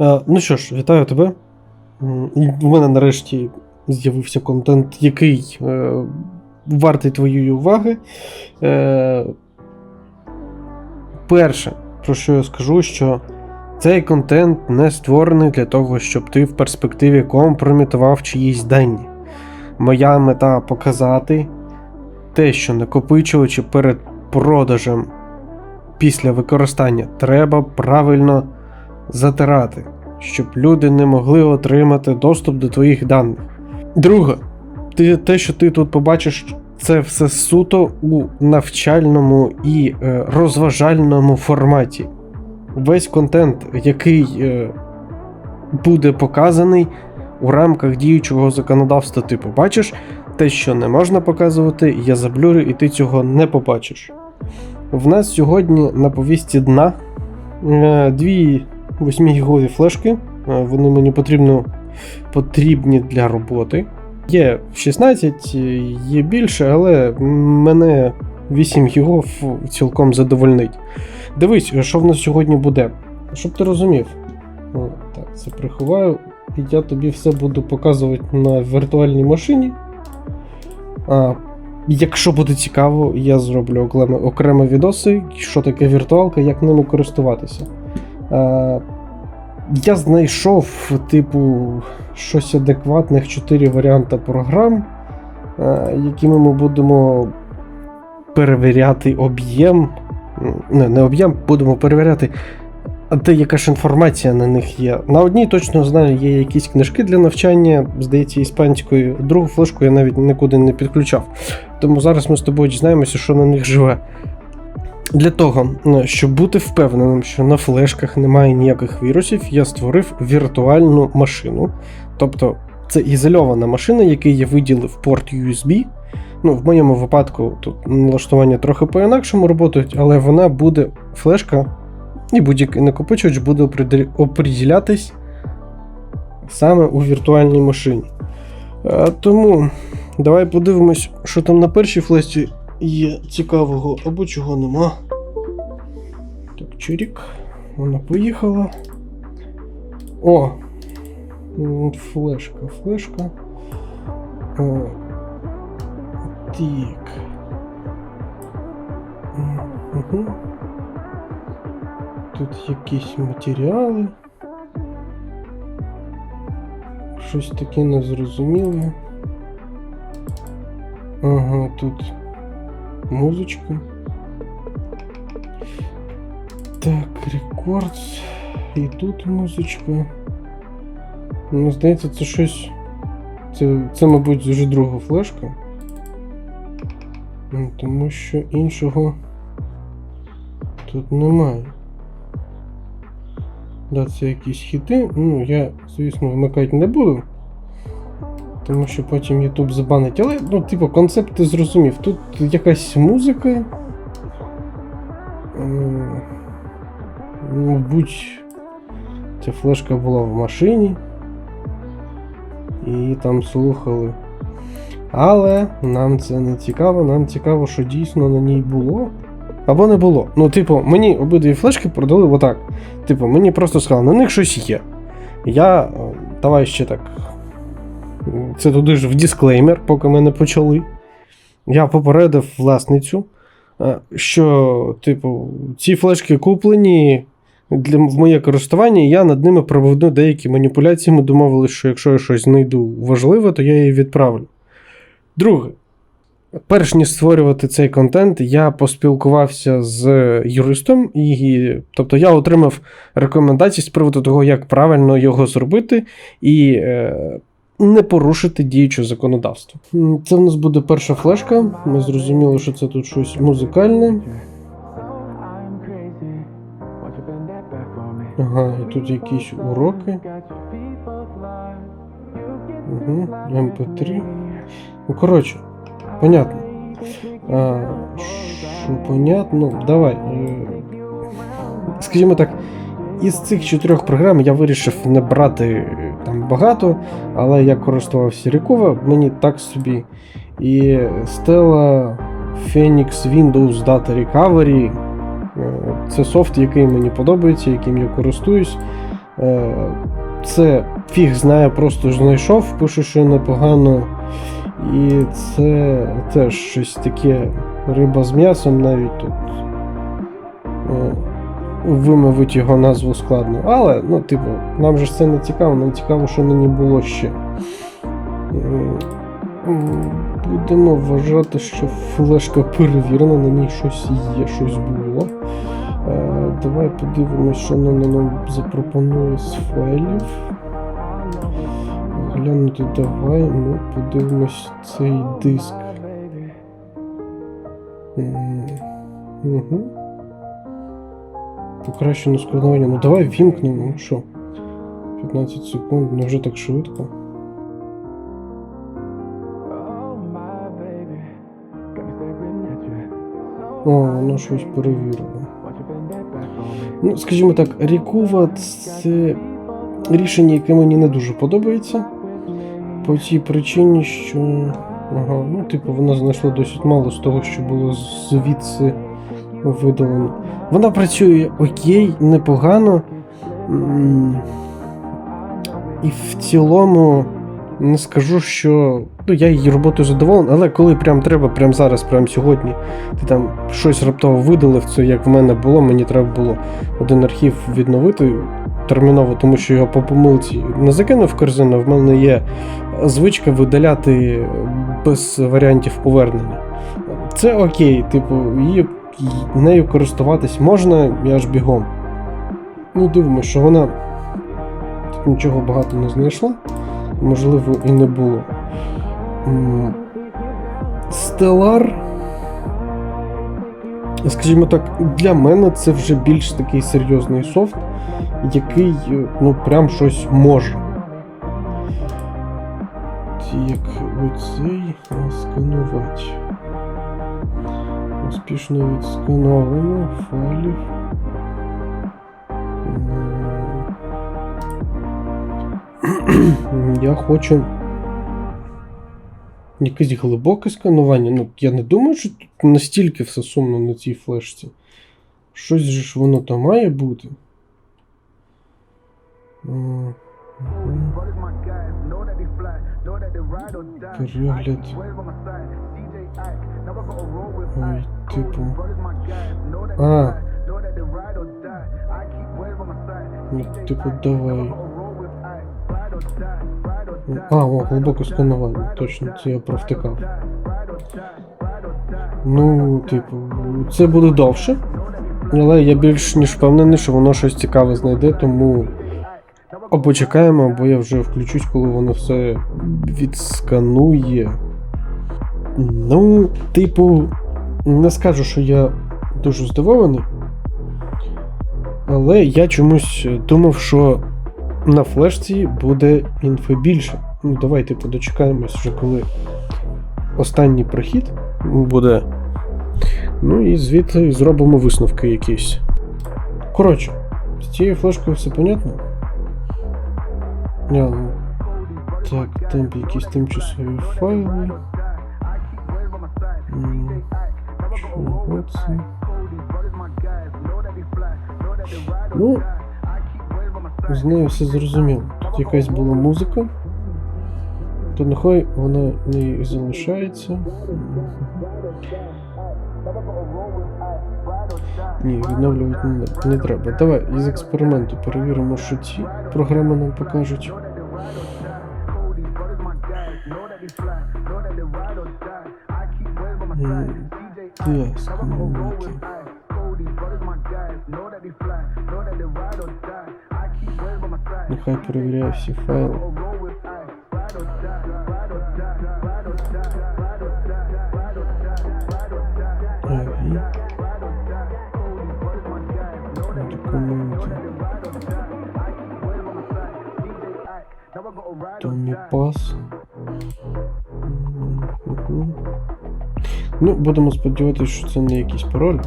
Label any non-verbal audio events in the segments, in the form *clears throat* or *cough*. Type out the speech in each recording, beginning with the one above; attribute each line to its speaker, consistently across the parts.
Speaker 1: Е, ну що ж, вітаю тебе. В мене нарешті з'явився контент, який е, вартий твоєї уваги. Е, перше, про що я скажу, що цей контент не створений для того, щоб ти в перспективі компрометував чиїсь дані. Моя мета показати те, що накопичувачі перед продажем після використання треба правильно затирати, щоб люди не могли отримати доступ до твоїх даних. Друге, ти, те, що ти тут побачиш, це все суто у навчальному і е, розважальному форматі. Весь контент, який е, буде показаний у рамках діючого законодавства, ти побачиш. Те, що не можна показувати, я заблюрю, і ти цього не побачиш. В нас сьогодні на повісті дна е, дві 8-гігові флешки. Е, Вони мені потрібно, потрібні для роботи. Є 16, є більше, але мене 8 гігов цілком задовольнить. Дивись, що в нас сьогодні буде. Щоб ти розумів. Так, це приховаю. І я тобі все буду показувати на віртуальній машині. А, якщо буде цікаво, я зроблю окремо, окремо відоси, що таке віртуалка, як ними користуватися. А, я знайшов, типу, щось адекватних 4 варіанти програм, якими ми будемо перевіряти об'єм. Не, не об'єм, будемо перевіряти те, яка ж інформація на них є. На одній точно знаю, є якісь книжки для навчання, здається, іспанською. Другу флешку я навіть нікуди не підключав. Тому зараз ми з тобою дізнаємося, що на них живе. Для того, е, щоб бути впевненим, що на флешках немає ніяких вірусів, я створив віртуальну машину. Тобто це ізольована машина, який я виділив порт USB. Ну, в моєму випадку тут налаштування трохи по-інакшому роботають, але вона буде флешка і будь-який накопичувач буде оприділятись саме у віртуальній машині. Тому давай подивимось, що там на першій флешці є цікавого або чого нема. Так, чирік. Вона поїхала. О! Флешка, флешка. О. Так. Угу. Тут якісь матеріали. Щось таке незрозуміле. Ага, тут музичка. Так, рекорд. І тут музичка. Ну, здається, це щось. Це, це мабуть, вже друга флешка. Ну, Тому що іншого тут немає. Да, це якісь хіти. Ну, я, звісно, вмикати не буду. Тому що потім YouTube забанить. Але, ну, типу, концепт ти зрозумів. Тут якась музика. Мабуть, ця флешка була в машині. І там слухали. Але нам це не цікаво, нам цікаво, що дійсно на ній було. Або не було. Ну, типу, мені обидві флешки продали отак. Типу, мені просто сказали, на них щось є. Я. е, Давай ще так. Це туди ж в дисклеймер, поки ми не почали. Я попередив власницю, е, що, типу, ці флешки куплені для, в моє користування, і я над ними проведу деякі маніпуляції. Ми домовилися, що якщо я щось знайду важливе, то я її відправлю. Друге. Перш ніж створювати цей контент, я поспілкувався з юристом, і, тобто я отримав рекомендації з приводу того, як правильно його зробити і е, не порушити діюче законодавство. Це в нас буде перша флешка. Ми зрозуміли, що це тут щось музикальне. Ага, і тут якісь уроки. Угу, MP3. Ну, коротше, понятно. А, що понятно, давай. е, Скажімо так, із цих чотирьох програм я вирішив не брати е, там багато, але я користувався Рікова, мені так собі. І Stella Phoenix Windows Data Recovery. е, Це софт, який мені подобається, яким я користуюсь. Е, Це фіг знає, просто знайшов, пишу, що непогано. І це теж щось таке риба з м'ясом навіть тут. Вимовити його назву складно. Але, ну, типу, нам же це не цікаво, нам цікаво, що на ній було ще. Будемо вважати, що флешка перевірена, на ній щось є, щось було. Е, давай подивимось, що нам, нам запропонує з файлів. Глянути давай, ми подивимось цей диск. Угу. Покращене складування. Ну давай вімкнемо, ну що? 15 секунд, ну вже так швидко. О, воно щось перевірило. Ну, скажімо так, Рікува це рішення, яке мені не дуже подобається. По тій причині, що. Ага, ну, типу, вона знайшла досить мало з того, що було звідси видалено. Вона працює окей, непогано. І в цілому не скажу, що ну, я її роботою задоволений, але коли прям треба, прям зараз, прям сьогодні, ти там щось раптово видалив, це як в мене було, мені треба було один архів відновити терміново, тому що його по помилці не закинув в корзину. В мене є звичка видаляти без варіантів повернення. Це окей, типу, її, нею користуватись можна, я ж бігом. Ну, дивимося, що вона тут нічого багато не знайшла, можливо, і не було. Стелар. Скажімо так, для мене це вже більш такий серйозний софт, який е, ну прям щось може. Як оцей сканувати. Успішно відскановано файлів. *clears throat* Я хочу якесь глибоке сканування. Ну, я не думаю, що тут настільки все сумно на цій флешці. Щось же ж воно там має бути. Перегляд. Ой, типу. А. Ну, типу, давай. А, о, глибоке сканування. Точно, це я провтикав. Ну, типу, це буде довше. Але я більш ніж впевнений, що воно щось цікаве знайде, тому або чекаємо, або я вже включусь, коли воно все відсканує. Ну, типу, не скажу, що я дуже здивований. Але я чомусь думав, що на флешці буде інфи більше. Ну, давай, типу, дочекаємось вже, коли останній прохід буде. Ну і звідти зробимо висновки якісь. Коротше, з цією флешкою все понятно? Ну, так, там якісь тимчасові файли. Чого? Ну, з нею все зрозуміло. Тут якась була музика. То нехай вона не залишається. Ні, відновлювати не, не треба. Давай із експерименту перевіримо, що ці програми нам покажуть. Так, сканувати. Нехай перевіряє всі файли. Документи. Томі пас. Ну, будемо сподіватися, що це не якийсь пароль.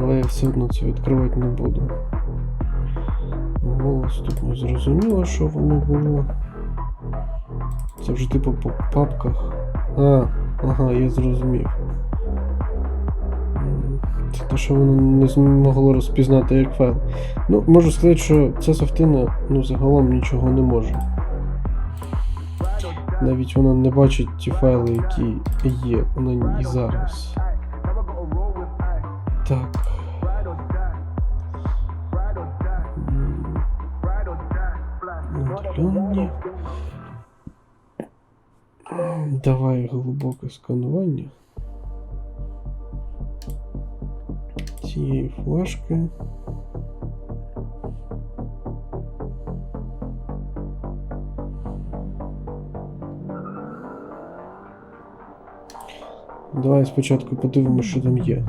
Speaker 1: Але я все одно це відкривати не буду. Голос тут не зрозуміло, що воно було. Це вже типу по папках. А, ага, я зрозумів. Це те, що воно не змогло розпізнати як файл. Ну, можу сказати, що ця софтина ну, загалом нічого не може. Навіть вона не бачить ті файли, які є на ній зараз. Так. Удалення. Давай глибоке сканування. Цієї флешки. Давай спочатку подивимося, що там є.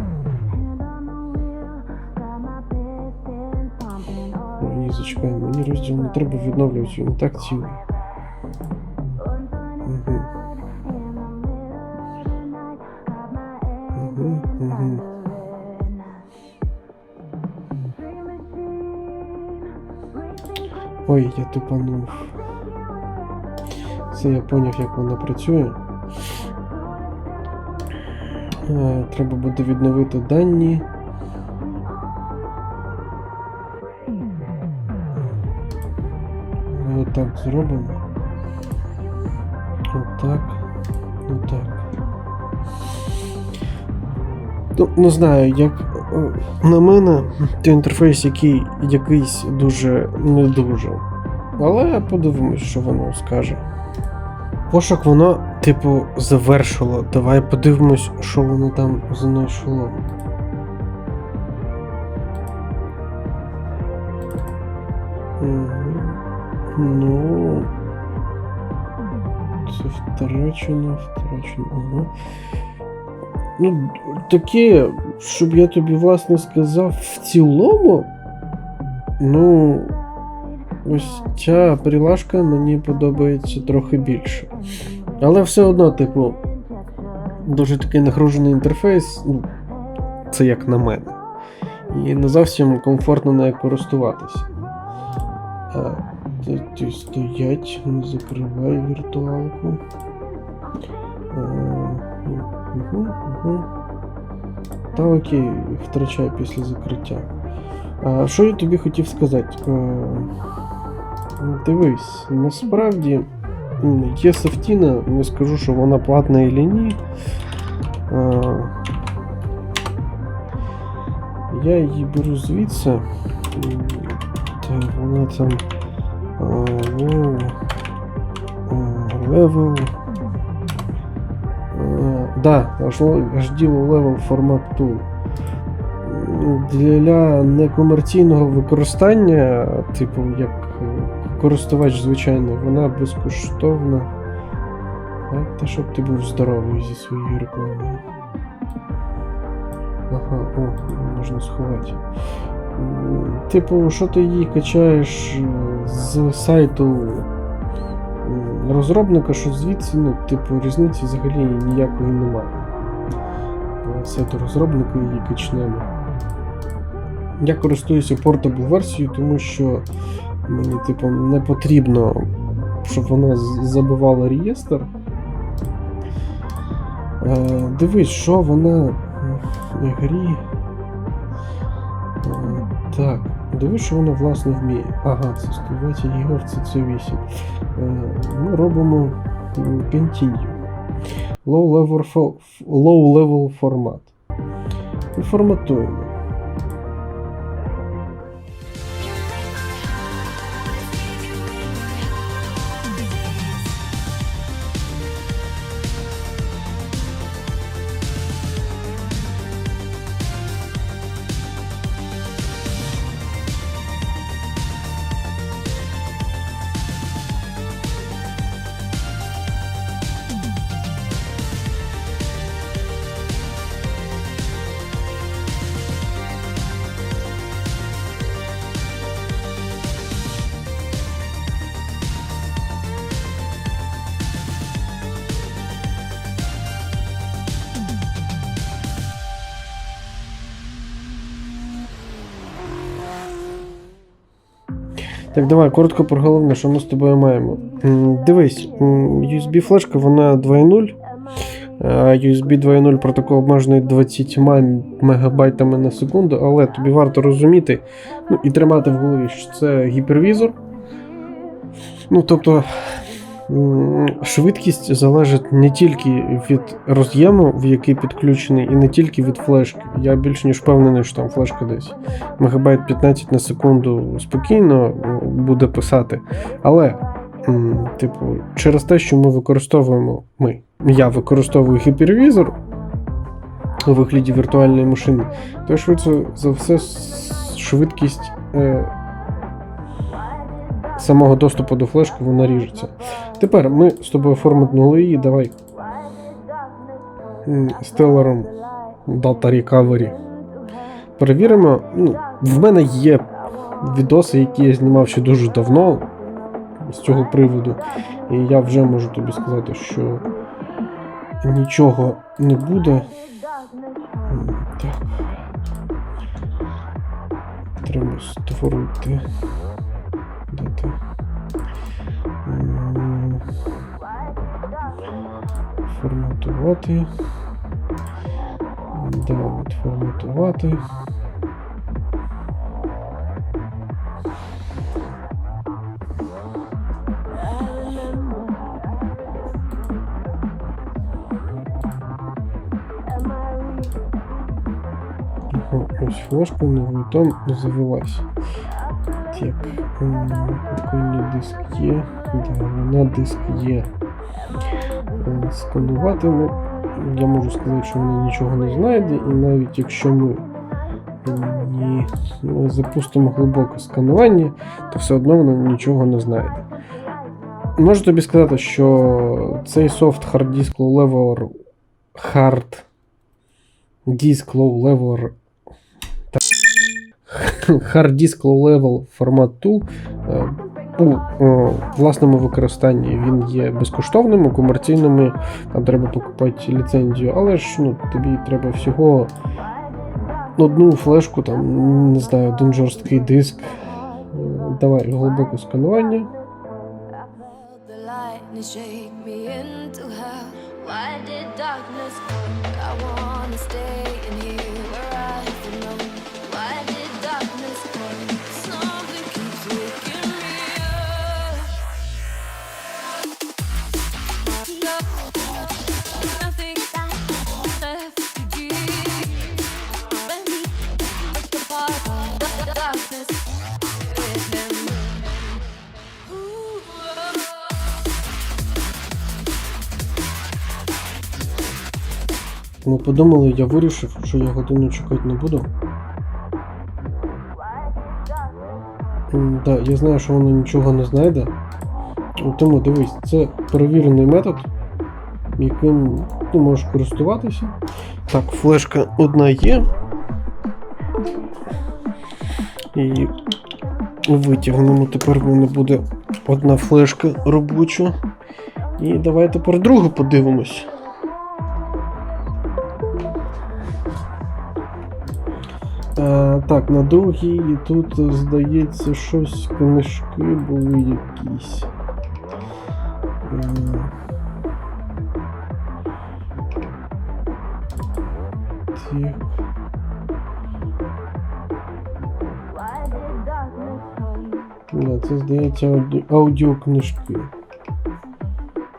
Speaker 1: Ні, зачекай, мені розділ не треба відновлювати, він так цілий. Ой, я тупанув. Це я поняв, як вона працює. Е, Треба буде відновити дані. Отак зробимо. Отак. Отак. Ну, не знаю, як е, на мене, це інтерфейс, який якийсь дуже не дуже. Але подивимось, що воно скаже. Пошук воно, типу, завершило. Давай подивимось, що воно там знайшло. Ну. Це втрачено, втрачено. Ага. Ну, таке, щоб я тобі власне сказав, в цілому. Ну. Ось ця прилажка мені подобається трохи більше. Але все одно, типу, дуже такий нагружений інтерфейс, ну, це як на мене. І не зовсім комфортно нею користуватися. А, ти, ти стоять, не закривай віртуалку. А, угу, угу. Та окей, втрачай після закриття. А, що я тобі хотів сказати? Е, Дивись, насправді є софтіна, не скажу, що вона платна і ні. Я її беру звідси. М, Та вона там. а, Low. а, Level. формат tool. Для некомерційного використання, типу, як користувач, звичайно, вона безкоштовна. Та щоб ти був здоровий зі своєю рекламою. Ага, о, можна сховати. Типу, що ти її качаєш з сайту розробника, що звідси, ну, типу, різниці взагалі ніякої немає. Сайту розробника її качнемо. Я користуюся портабл версією, тому що мені, типу, не потрібно, щоб вона забивала реєстр. Е, дивись, що вона в грі. Е, так, дивись, що вона власне вміє. Ага, це 120 ГГц, це, це 8. Е, ми робимо Continue. Low level, low level формат. І форматуємо. Так, давай, коротко про головне, що ми з тобою маємо. Дивись, USB-флешка, вона 2.0. Е, USB 2.0 протокол обмежений 20 мегабайтами на секунду, але тобі варто розуміти ну, і тримати в голові, що це гіпервізор. Ну, тобто, швидкість залежить не тільки від роз'єму, в який підключений, і не тільки від флешки. Я більш ніж впевнений, що там флешка десь мегабайт 15 на секунду спокійно е, буде писати. Але, типу, через те, що ми використовуємо, ми, я використовую гіпервізор у вигляді віртуальної машини, то швидше за все швидкість е, самого доступу до флешки вона ріжеться. Тепер ми з тобою форматнули її, давай стелером Data Recovery. Перевіримо. Ну, в мене є відоси, які я знімав ще дуже давно з цього приводу. І я вже можу тобі сказати, що нічого не буде. Так. Треба створити. Де Форматувати. Да, от форматувати. Ось флешка новою там завелась. М, прикольний диск є. Да, вона диск є. Е, Сканувати, ну, я можу сказати, що вона нічого не знайде, і навіть якщо ми ні, ну, запустимо глибоке сканування, то все одно вона нічого не знайде. Можу тобі сказати, що цей софт Hard Disk Low Level Hard Disk Low Level Hard Disk Low Level формат Tool е, у власному використанні він є безкоштовним, у комерційному там треба покупати ліцензію, але ж ну, тобі треба всього одну флешку, там, не знаю, один жорсткий диск. Е, Давай глибоке сканування.
Speaker 2: Why did
Speaker 1: Ми подумали, я вирішив, що я годину чекати не буду. М, я знаю, що воно нічого не знайде. Тому дивись, це перевірений метод, яким ти можеш користуватися. Так, флешка одна є. І витягнемо. Тепер в мене буде одна флешка робоча. І давай тепер другу подивимось. Е, так, на другій тут здається щось книжки були якісь. Е, Так. Да, це здається ауді... аудіокнижки.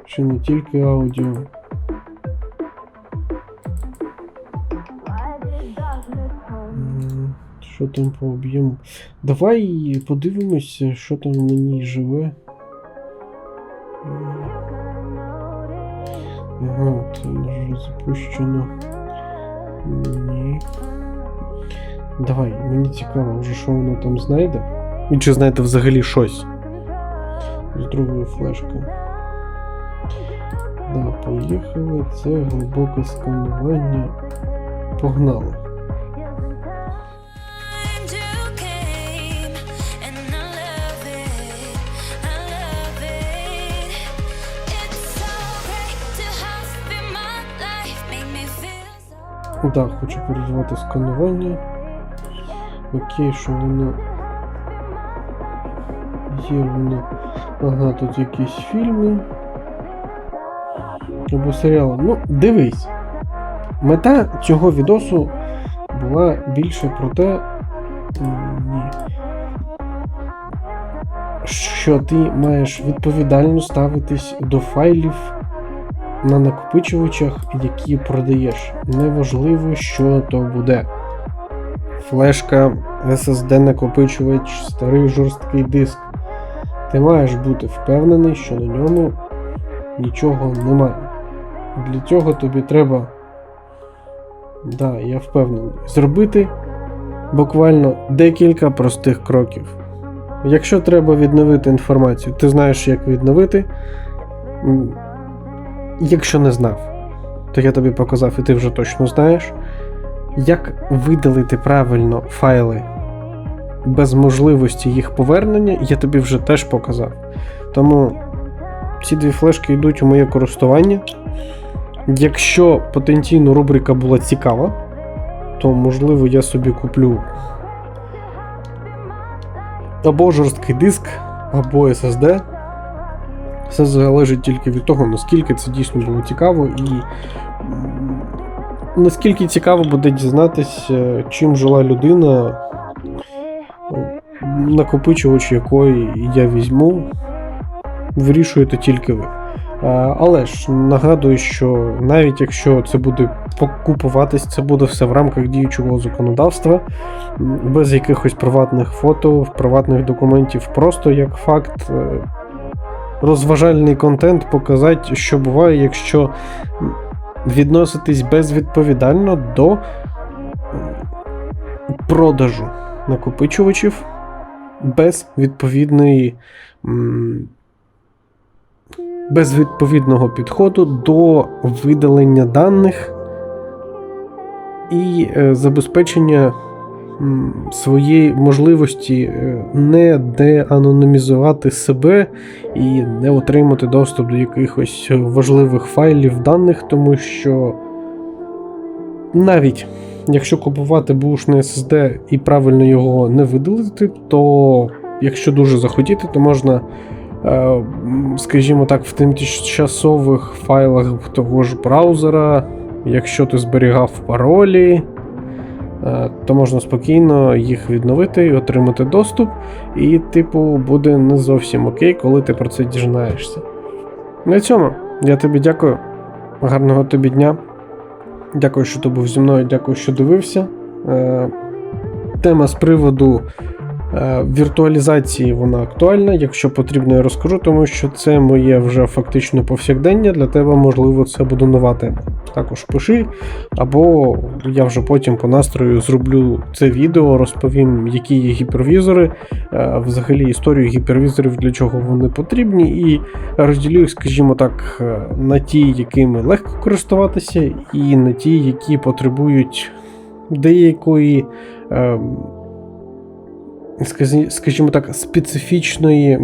Speaker 1: Чи не тільки аудіо. Що там по об'єму? Давай подивимося, що там на ній живе. Ага, це вже запущено. Ні. Давай, мені цікаво, вже що воно там знайде. І чи знайде взагалі щось. З другої флешки. Да, поїхали. Це глибоке сканування. Погнали. Так, хочу переживати сканування. Окей, що воно. Є воно. Ага, тут якісь фільми. або серіалу. Ну, дивись. Мета цього відосу була більше про те, ні, що ти маєш відповідально ставитись до файлів на накопичувачах, які продаєш. Неважливо, що то буде. Флешка, SSD накопичувач, старий жорсткий диск. Ти маєш бути впевнений, що на ньому нічого немає. Для цього тобі треба, да, я впевнений, зробити буквально декілька простих кроків. Якщо треба відновити інформацію, ти знаєш, як відновити. Якщо не знав, то я тобі показав, і ти вже точно знаєш, як видалити правильно файли без можливості їх повернення, я тобі вже теж показав. Тому ці дві флешки йдуть у моє користування. Якщо потенційно рубрика була цікава, то можливо я собі куплю або жорсткий диск, або SSD. Все залежить тільки від того, наскільки це дійсно було цікаво, і наскільки цікаво буде дізнатися, чим жила людина, е, накопичувач якої я візьму, вирішуєте тільки ви. Е, Але ж нагадую, що навіть якщо це буде покупуватись, це буде все в рамках діючого законодавства, без якихось приватних фото, приватних документів, просто як факт. Розважальний контент показати, що буває, якщо відноситись безвідповідально до продажу накопичувачів без відповідної без відповідного підходу до видалення даних і е, забезпечення своєї можливості е, не деанонімізувати себе і не отримати доступ до якихось важливих файлів даних, тому що навіть якщо купувати бушний SSD і правильно його не видалити, то якщо дуже захотіти, то можна, е, скажімо так, в тимчасових файлах того ж браузера, якщо ти зберігав паролі, то можна спокійно їх відновити і отримати доступ, і, типу, буде не зовсім окей, коли ти про це дізнаєшся. На цьому я тобі дякую. Гарного тобі дня. Дякую, що ти був зі мною, дякую, що дивився. Е, тема з приводу е, віртуалізації вона актуальна. Якщо потрібно, я розкажу, тому що це моє вже фактично повсякдення. Для тебе, можливо, це буде нова тема. Також пиши, або я вже потім по настрою зроблю це відео, розповім, які є гіпервізори, е, взагалі історію гіпервізорів, для чого вони потрібні, і розділю їх, скажімо так, е, на ті, якими легко користуватися, і на ті, які потребують деякої, е, сказі- скажімо так, специфічної.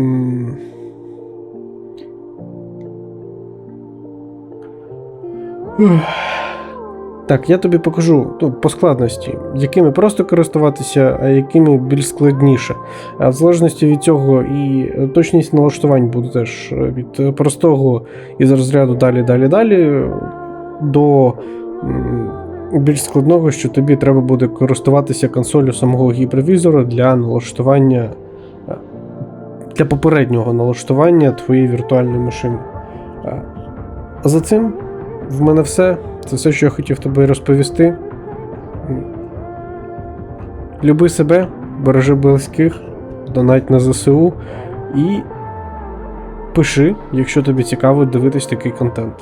Speaker 1: Так, я тобі покажу ну, по складності, якими просто користуватися, а якими більш складніше. А в залежності від цього і точність налаштувань буде теж е, від простого із розряду далі, далі, далі до більш складного, що тобі треба буде користуватися консолью самого гіпервізора для налаштування е, для попереднього налаштування твоєї віртуальної машини. Е, За цим в мене все. Це все, що я хотів тобі розповісти. Люби себе, бережи близьких, донать на ЗСУ і пиши, якщо тобі цікаво дивитись такий контент.